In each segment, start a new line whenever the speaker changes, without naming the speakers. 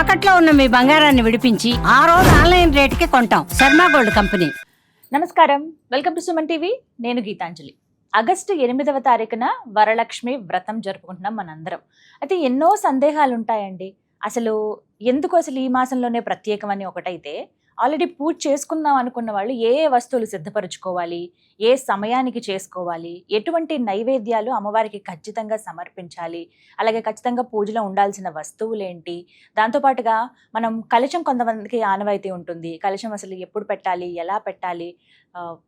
తాకట్లో ఉన్న మీ బంగారాన్ని విడిపించి ఆ రోజు ఆన్లైన్ రేటుకి కొంటాం. Sharma gold company.
నమస్కారం. Welcome to Suman TV. నేను గీతాంజలి. ఆగస్టు ఎనిమిదవ తారీఖున వరలక్ష్మి వ్రతం జరుపుకుంటున్నాం మనందరం. అయితే ఎన్నో సందేహాలు ఉంటాయండి అసలు ఎందుకు అసలు ఈ మాసంలోనే ప్రత్యేకమని ఒకటైతే ఆల్రెడీ పూజ చేసుకుందాం అనుకున్న వాళ్ళు ఏ ఏ వస్తువులు సిద్ధపరచుకోవాలి ఏ సమయానికి చేసుకోవాలి ఎటువంటి నైవేద్యాలు అమ్మవారికి ఖచ్చితంగా సమర్పించాలి అలాగే ఖచ్చితంగా పూజలో ఉండాల్సిన వస్తువులు ఏంటి దాంతోపాటుగా మనం కలశం కొంతమందికి ఆనవాయితీ ఉంటుంది. కలశం అసలు ఎప్పుడు పెట్టాలి ఎలా పెట్టాలి?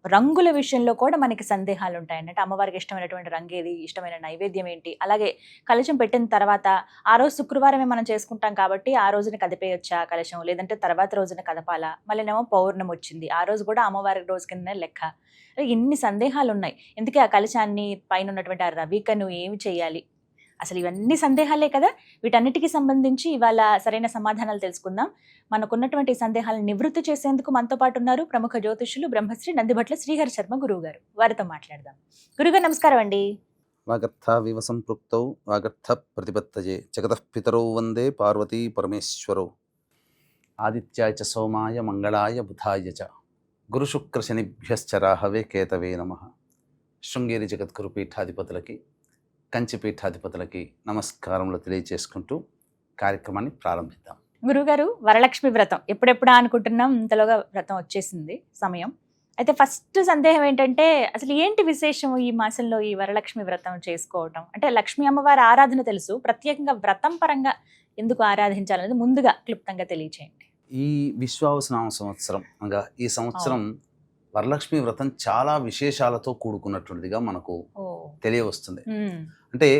రంగుల విషయంలో కూడా మనకి సందేహాలు ఉంటాయండి అంటే అమ్మవారికి ఇష్టమైనటువంటి రంగు ఏది ఇష్టమైన నైవేద్యం ఏంటి? అలాగే కలశం పెట్టిన తర్వాత ఆ రోజు శుక్రవారమే మనం చేసుకుంటాం కాబట్టి ఆ రోజున కదిపేయొచ్చా కలశం? లేదంటే తర్వాత రోజున కదపాలా? మళ్ళీనేమో పౌర్ణమి వచ్చింది. ఆ రోజు కూడా అమ్మవారి రోజు కింద లెక్క. ఇన్ని సందేహాలు ఉన్నాయి ఎందుకే ఆ కలశాన్ని పైన ఉన్నటువంటి ఆ రవికను ఏమి చేయాలి? అసలు ఇవన్నీ సందేహాలే కదా? వీటన్నిటికీ సంబంధించి ఇవాళ సరైన సమాధానాలు తెలుసుకుందాం. మనకున్నటువంటి సందేహాలను నివృత్తి చేసేందుకు మనతో పాటు ఉన్నారు ప్రముఖ జ్యోతిష్యులు బ్రహ్మశ్రీ నందిభట్ల శ్రీహరి శర్మ గురువు గారు వారితో మాట్లాడదాం. గురుగారు నమస్కారం అండి.
వాగర్థావివ సంపృక్తౌ వాగర్థ ప్రతిపత్తయే జగత పితరౌ వందే పార్వతీ పరమేశ్వరౌ. ఆదిత్యాయ చ సోమాయ మంగళాయ బుధాయ చ. గురుశుక్రశనిభ్యశ్చ రాహవే కేతవే నమ. శృంగేరి జగద్గురు పీఠాధిపతులకి కంచి పీఠాధిపతులకి నమస్కారములు తెలియచేసుకుంటూ కార్యక్రమాన్ని ప్రారంభిద్దాం.
గురుగారు వరలక్ష్మి వ్రతం. ఎప్పుడెప్పుడా అనుకుంటున్నాం ఇంతలోగా వ్రతం వచ్చేసింది సమయం. అయితే ఫస్ట్ సందేహం ఏంటంటే అసలు ఏంటి విశేషం ఈ మాసంలో ఈ వరలక్ష్మి వ్రతం చేసుకోవటం? అంటే లక్ష్మీ అమ్మవారి ఆరాధన తెలుసు. ప్రత్యేకంగా వ్రతం పరంగా ఎందుకు ఆరాధించాలనేది ముందుగా క్లుప్తంగా తెలియచేయండి.
ఈ విశ్వావసనామ సంవత్సరం అనగా ఈ సంవత్సరం వరలక్ష్మి వ్రతం చాలా విశేషాలతో కూడుకున్నటువంటిదిగా మనకు తెలియవస్తుంది. అంటే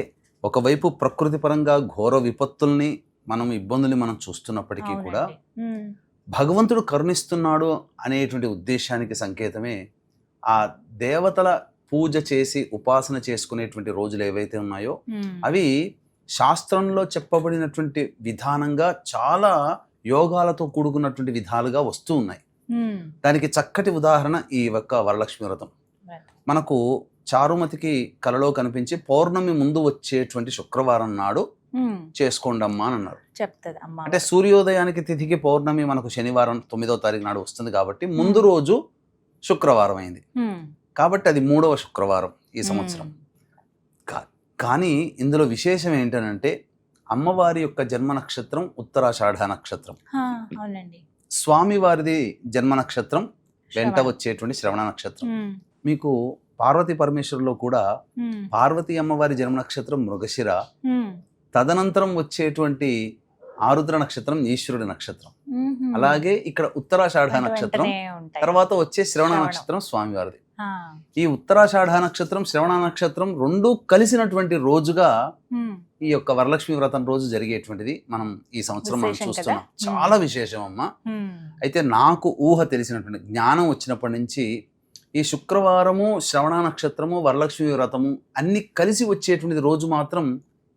ఒకవైపు ప్రకృతి పరంగా ఘోర విపత్తుల్ని మనం ఇబ్బందుల్ని మనం చూస్తున్నప్పటికీ కూడా భగవంతుడు కరుణిస్తున్నాడు అనేటువంటి ఉద్దేశానికి సంకేతమే ఆ దేవతల పూజ చేసి ఉపాసన చేసుకునేటువంటి రోజులు ఏవైతే ఉన్నాయో అవి శాస్త్రంలో చెప్పబడినటువంటి విధానంగా చాలా యోగాలతో కూడుకున్నటువంటి విధాలుగా వస్తూ ఉన్నాయి. దానికి చక్కటి ఉదాహరణ ఈ యొక్క వరలక్ష్మి వ్రతం. మనకు చారుమతికి కలలో కనిపించి పౌర్ణమి ముందు వచ్చేటువంటి శుక్రవారం నాడు
ఉమ్,
చేసుకోండమ్మా అని అన్నారు.
చెప్తుంది అమ్మ.
అంటే సూర్యోదయానికి తిథికి పౌర్ణమి మనకు శనివారం తొమ్మిదవ తారీఖు నాడు వస్తుంది కాబట్టి ముందు రోజు శుక్రవారం అయింది. కాబట్టి అది మూడవ శుక్రవారం ఈ సంవత్సరం. కానీ ఇందులో విశేషం ఏంటనంటే అమ్మవారి యొక్క జన్మ నక్షత్రం ఉత్తరాషాఢ నక్షత్రం. స్వామివారిది జన్మ నక్షత్రం వెంట. వచ్చేటువంటి శ్రవణ నక్షత్రం. మీకు పార్వతీ పరమేశ్వరులో కూడా పార్వతీ అమ్మవారి జన్మ నక్షత్రం మృగశిర తదనంతరం వచ్చేటువంటి ఆరుద్ర నక్షత్రం ఈశ్వరుడి నక్షత్రం. అలాగే ఇక్కడ ఉత్తరాషాఢ నక్షత్రం. తర్వాత వచ్చే శ్రవణ. నక్షత్రం స్వామివారిది ఈ ఉత్తరాషాఢ నక్షత్రం శ్రవణ నక్షత్రం రెండు కలిసినటువంటి రోజుగా ఈ యొక్క వరలక్ష్మి వ్రతం రోజు జరిగేటువంటిది మనం ఈ సంవత్సరం మనం? చూస్తున్నాం. చాలా విశేషం అమ్మా అయితే నాకు ఊహ తెలిసినటువంటి జ్ఞానం వచ్చినప్పటి నుంచి ఈ శుక్రవారము శ్రవణ నక్షత్రము వరలక్ష్మి వ్రతము అన్ని కలిసి వచ్చేటువంటిది రోజు మాత్రం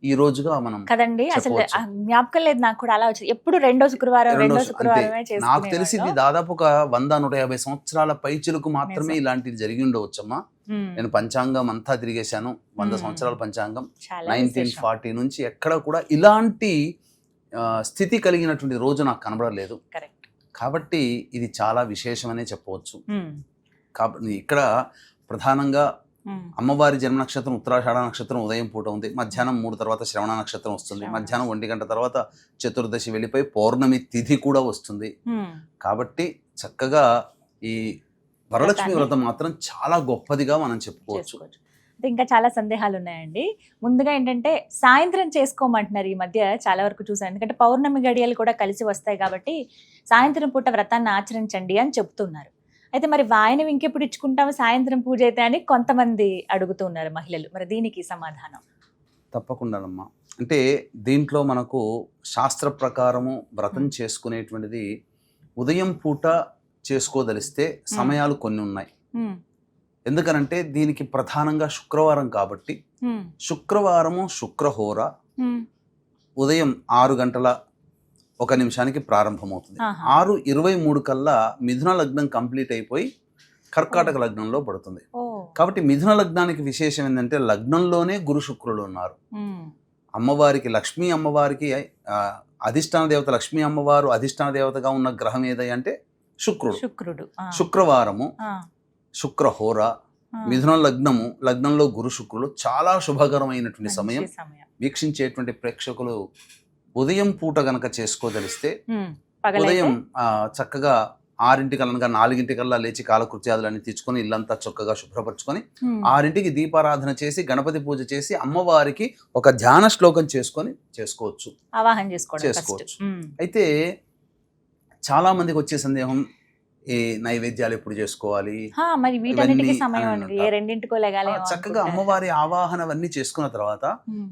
ఈ రోజుగా మనం
కదండి అసలు జ్ఞాపకం లేదు నాకు కూడా అలా వచ్చింది ఎప్పుడు రెండో శుక్రవారం
రెండో
రెండో
శు-
శుక్రవారమే
అంతే. నాకు తెలిసి. దాదాపు ఒక వంద నూట యాభై సంవత్సరాల పైచులకు మాత్రమే. ఇలాంటిది జరిగి ఉండవచ్చమ్మా నేను పంచాంగం అంతా తిరిగేశాను వంద. సంవత్సరాల పంచాంగం నైన్టీన్. ఫార్టీ నుంచి ఎక్కడ కూడా ఇలాంటి స్థితి కలిగినటువంటి రోజు నాకు కనబడలేదు. కాబట్టి ఇది చాలా విశేషమనే చెప్పవచ్చు కాబట్టి ఇక్కడ ప్రధానంగా అమ్మవారి జన్మ నక్షత్రం ఉత్తరాషాఢ నక్షత్రం ఉదయం పూట ఉంది. మధ్యాహ్నం మూడు తర్వాత శ్రవణ నక్షత్రం వస్తుంది. మధ్యాహ్నం ఒంటి గంట తర్వాత చతుర్దశి వెళ్ళిపోయి పౌర్ణమి తిథి కూడా వస్తుంది. కాబట్టి చక్కగా ఈ వరలక్ష్మి వ్రతం మాత్రం చాలా గొప్పదిగా మనం చెప్పుకోవచ్చు.
ఇంకా చాలా సందేహాలు ఉన్నాయండి. ముందుగా ఏంటంటే సాయంత్రం చేసుకోమంటున్నారు ఈ మధ్య చాలా వరకు చూసాను. ఎందుకంటే పౌర్ణమి గడియలు కూడా కలిసి వస్తాయి కాబట్టి సాయంత్రం పూట వ్రతాన్ని ఆచరించండి అని చెప్తున్నారు. అయితే మరి వాయనం ఇంకెప్పుడు ఇచ్చుకుంటాము? సాయంత్రం పూజ అయితే అని కొంతమంది అడుగుతున్నారు మహిళలు. మరి దీనికి సమాధానం?
తప్పకుండానమ్మా. అంటే దీంట్లో మనకు శాస్త్ర ప్రకారము వ్రతం చేసుకునేటువంటిది ఉదయం పూట చేసుకోదలిస్తే సమయాలు కొన్ని ఉన్నాయి. ఎందుకనంటే దీనికి ప్రధానంగా శుక్రవారం కాబట్టి శుక్రవారము శుక్రహోర ఉదయం ఆరు గంటల ఒక నిమిషానికి ప్రారంభమవుతుంది. ఆరు ఇరవై మూడు కల్లా మిథున లగ్నం కంప్లీట్ అయిపోయి కర్కాటక లగ్నంలో పడుతుంది. కాబట్టి మిథున లగ్నానికి విశేషం ఏంటంటే లగ్నంలోనే గురు శుక్రులు ఉన్నారు. అమ్మవారికి లక్ష్మీ అమ్మవారికి అధిష్టాన దేవత లక్ష్మీ అమ్మవారు అధిష్టాన దేవతగా ఉన్న గ్రహం ఏదై అంటే శుక్రుడు.
శుక్రుడు
శుక్రవారము శుక్రహోర. మిథున లగ్నము లగ్నంలో గురు శుక్రులు చాలా శుభకరమైనటువంటి సమయం. వీక్షించేటువంటి ప్రేక్షకులు ఉదయం పూట గనక చేసుకోదలిస్తే ఉదయం చక్కగా ఆరింటికల్లా నాలుగింటికల్లా లేచి కాలకృత్యాదులన్నీ తెచ్చుకొని ఇల్లంతా చక్కగా శుభ్రపరచుకొని ఆరింటికి దీపారాధన చేసి గణపతి పూజ చేసి అమ్మవారికి ఒక ధ్యాన శ్లోకం చేసుకొని చేసుకోవచ్చు. చేసుకోవచ్చు. అయితే చాలా మందికి వచ్చే సందేహం ఈ నైవేద్యాలు ఎప్పుడు చేసుకోవాలి?
మరి వీటన్నిటికీ సమయం ఏ రెండింటికో లెగాలి
చక్కగా అమ్మవారి ఆవాహన అవన్నీ చేసుకున్న తర్వాత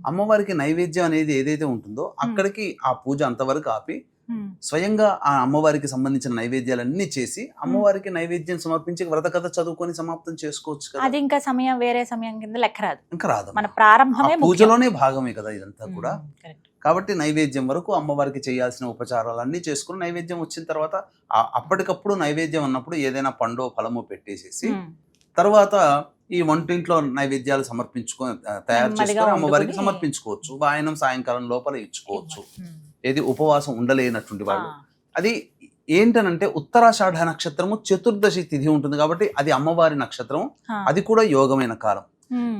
అమ్మవారికి నైవేద్యం అనేది ఏదైతే ఉంటుందో అక్కడికి ఆ పూజ అంతవరకు ఆపి స్వయంగా ఆ అమ్మవారికి సంబంధించిన నైవేద్యాలన్నీ చేసి అమ్మవారికి నైవేద్యం సమర్పించి వ్రత కథ చదువుకొని సమాప్తం చేసుకోవచ్చు కదా?
అది ఇంకా సమయం వేరే సమయం కింద లెక్క రాదు.
ఇంకా రాదు
మన ప్రారంభమే.
పూజలోనే భాగమే కదా ఇదంతా కూడా.
correct.
కాబట్టి నైవేద్యం వరకు అమ్మవారికి చేయాల్సిన ఉపచారాలన్నీ చేసుకుని నైవేద్యం వచ్చిన తర్వాత అప్పటికప్పుడు నైవేద్యం అన్నప్పుడు ఏదైనా పండో ఫలమో పెట్టేసేసి తర్వాత ఈ వంటింట్లో నైవేద్యాలు సమర్పించుకొని ఆ, తయారు చేసుకొని అమ్మవారికి సమర్పించుకోవచ్చు. వాయనం సాయంకాలం లోపల ఇచ్చుకోవచ్చు. ఏది ఉపవాసం ఉండలేనటువంటి వాళ్ళు. అది ఏంటనంటే ఉత్తరాషాఢ నక్షత్రము చతుర్దశి తిథి ఉంటుంది కాబట్టి అది అమ్మవారి నక్షత్రం అది కూడా యోగమైన కాలం.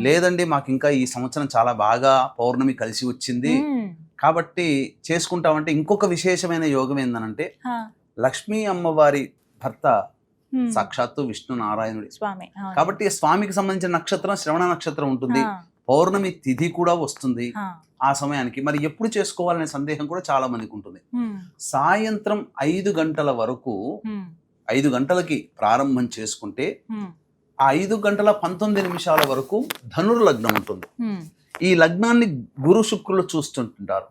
లేదండి మాకు ఇంకా ఈ సంవత్సరం చాలా బాగా పౌర్ణమి కలిసి వచ్చింది.
ఉమ్,
కాబట్టి చేసుకుంటామంటే ఇంకొక విశేషమైన యోగం ఏందనంటే లక్ష్మీ అమ్మవారి భర్త
ఉమ్,
సాక్షాత్తు విష్ణు నారాయణుడి.
స్వామి.
కాబట్టి స్వామికి సంబంధించిన నక్షత్రం శ్రవణ నక్షత్రం ఉంటుంది. పౌర్ణమి తిథి కూడా వస్తుంది
ఆ,
సమయానికి. మరి ఎప్పుడు చేసుకోవాలనే సందేహం కూడా చాలా మందికి ఉంటుంది. సాయంత్రం ఐదు గంటల వరకు ఐదు గంటలకి ప్రారంభం చేసుకుంటే ఆ ఐదు గంటల పంతొమ్మిది నిమిషాల వరకు ధనుర్లగ్నం ఉంటుంది. ఈ లగ్నాన్ని గురు శుక్రులు చూస్తుంటుంటారు.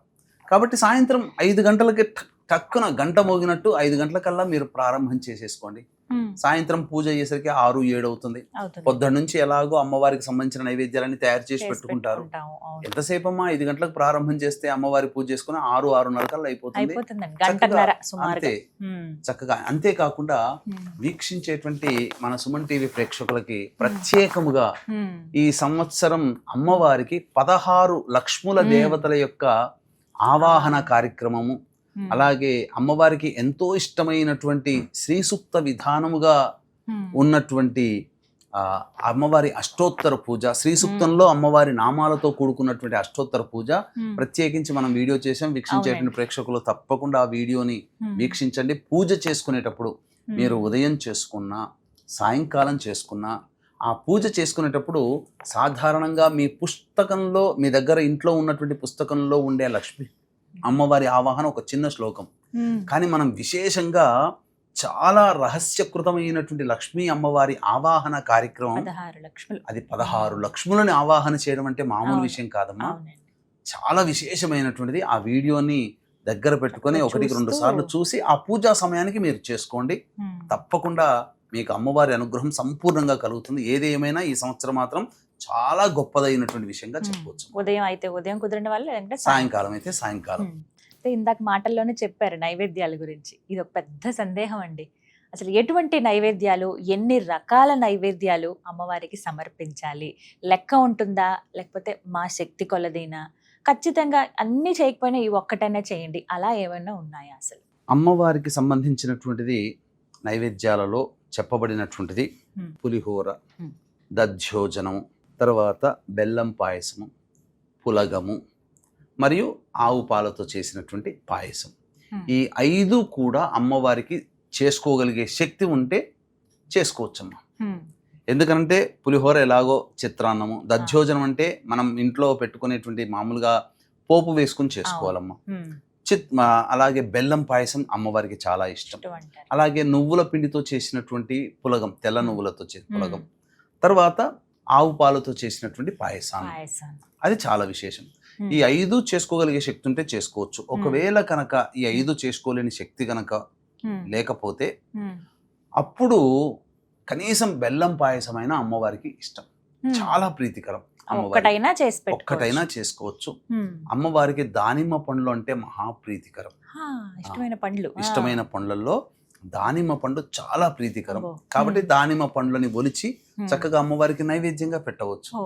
కాబట్టి సాయంత్రం ఐదు గంటలకి టక్కున గంట మోగినట్టు ఐదు గంటలకల్లా మీరు ప్రారంభం చేసేసుకోండి. సాయంత్రం పూజ అయ్యేసరికి ఆరు ఏడు అవుతుంది. పొద్దున్న నుంచి ఎలాగో అమ్మవారికి సంబంధించిన నైవేద్యాలన్నీ తయారు చేసి పెట్టుకుంటారు. ఎంతసేపు అమ్మా ఐదు గంటలకు ప్రారంభం చేస్తే అమ్మవారి పూజ చేసుకుని ఆరు ఆరున్నర కల్లా అయిపోతుంది. అంతే. చక్కగా అంతేకాకుండా వీక్షించేటువంటి మన సుమన్ టీవీ ప్రేక్షకులకి ప్రత్యేకముగా ఈ సంవత్సరం అమ్మవారికి పదహారు లక్ష్ముల. దేవతల యొక్క ఆవాహన కార్యక్రమము అలాగే అమ్మవారికి ఎంతో ఇష్టమైనటువంటి శ్రీ సూక్త విధానముగా ఉన్నటువంటి ఆ, అమ్మవారి అష్టోత్తర పూజ శ్రీ సూక్తంలో అమ్మవారి నామాలతో కూడుకున్నటువంటి అష్టోత్తర పూజ ప్రత్యేకించి మనం వీడియో చేసాం వీక్షించేటువంటి. ప్రేక్షకులు తప్పకుండా ఆ వీడియోని వీక్షించండి. పూజ చేసుకునేటప్పుడు మీరు ఉదయం చేసుకున్నా సాయంకాలం చేసుకున్నా ఆ పూజ చేసుకునేటప్పుడు సాధారణంగా మీ పుస్తకంలో మీ దగ్గర ఇంట్లో ఉన్నటువంటి పుస్తకంలో ఉండే లక్ష్మి అమ్మవారి ఆవాహన ఒక చిన్న శ్లోకం. కానీ మనం విశేషంగా చాలా రహస్యకృతమైనటువంటి లక్ష్మీ అమ్మవారి ఆవాహన కార్యక్రమం అది పదహారు లక్ష్ములని ఆవాహన చేయడం అంటే మామూలు. విషయం కాదమ్మా. చాలా విశేషమైనటువంటిది ఆ వీడియోని దగ్గర పెట్టుకొని ఒకటికి రెండు సార్లు చూసి ఆ పూజా సమయానికి మీరు చేసుకోండి. తప్పకుండా మీకు అమ్మవారి అనుగ్రహం సంపూర్ణంగా కలుగుతుంది. ఏది ఏమైనా ఈ సంవత్సరం మాత్రం చాలా గొప్పదైనటువంటి విషయంగా చెప్పవచ్చు
ఉదయం అయితే ఉదయం కుదిరిన వాళ్ళు లేదంటే.
సాయంకాలం అయితే సాయంకాలం.
అయితే ఇందాక మాటల్లోనే చెప్పారు నైవేద్యాల గురించి. ఇది ఒక పెద్ద సందేహం అండి. అసలు ఎటువంటి నైవేద్యాలు ఎన్ని రకాల నైవేద్యాలు అమ్మవారికి సమర్పించాలి? లెక్క ఉంటుందా? లేకపోతే మా శక్తి కొలదైనా? ఖచ్చితంగా అన్ని చేయకపోయినా ఈ ఒక్కటైనా చేయండి. అలా ఏమైనా ఉన్నాయా అసలు?
అమ్మవారికి సంబంధించినటువంటిది నైవేద్యాలలో చెప్పబడినటువంటిది. పులిహోర
Hmm.
తర్వాత బెల్లం పాయసము పులగము మరియు ఆవు పాలతో చేసినటువంటి పాయసం. ఈ ఐదు కూడా అమ్మవారికి చేసుకోగలిగే శక్తి ఉంటే చేసుకోవచ్చమ్మా. ఎందుకంటే పులిహోర ఎలాగో చిత్రాన్నము దధ్యోజనం అంటే మనం ఇంట్లో పెట్టుకునేటువంటి మామూలుగా పోపు వేసుకుని చేసుకోవాలమ్మా. చిత్ అలాగే బెల్లం పాయసం అమ్మవారికి చాలా ఇష్టం. అలాగే నువ్వుల పిండితో చేసినటువంటి పులగం తెల్ల నువ్వులతో చేసిన పులగం. తర్వాత ఆవు పాలతో చేసినటువంటి పాయసాన్ని
పాయసం
అది చాలా విశేషం. ఈ ఐదు చేసుకోగలిగే శక్తి ఉంటే చేసుకోవచ్చు ఒకవేళ కనుక ఈ ఐదు చేసుకోలేని శక్తి కనుక. లేకపోతే. అప్పుడు కనీసం బెల్లం పాయసమైన అమ్మవారికి ఇష్టం. చాలా ప్రీతికరం
ఒక్కటైనా.
ఒక్కటైనా చేసుకోవచ్చు. అమ్మవారికి దానిమ్మ పండ్లు అంటే మహా ప్రీతికరం
హా, ఇష్టమైన పండ్లు.
ఇష్టమైన పండ్లలో దానిమ్మ పండు చాలా ప్రీతికరం. కాబట్టి. దానిమ్మ పండ్లని ఒలిచి. చక్కగా అమ్మవారికి నైవేద్యంగా పెట్టవచ్చు.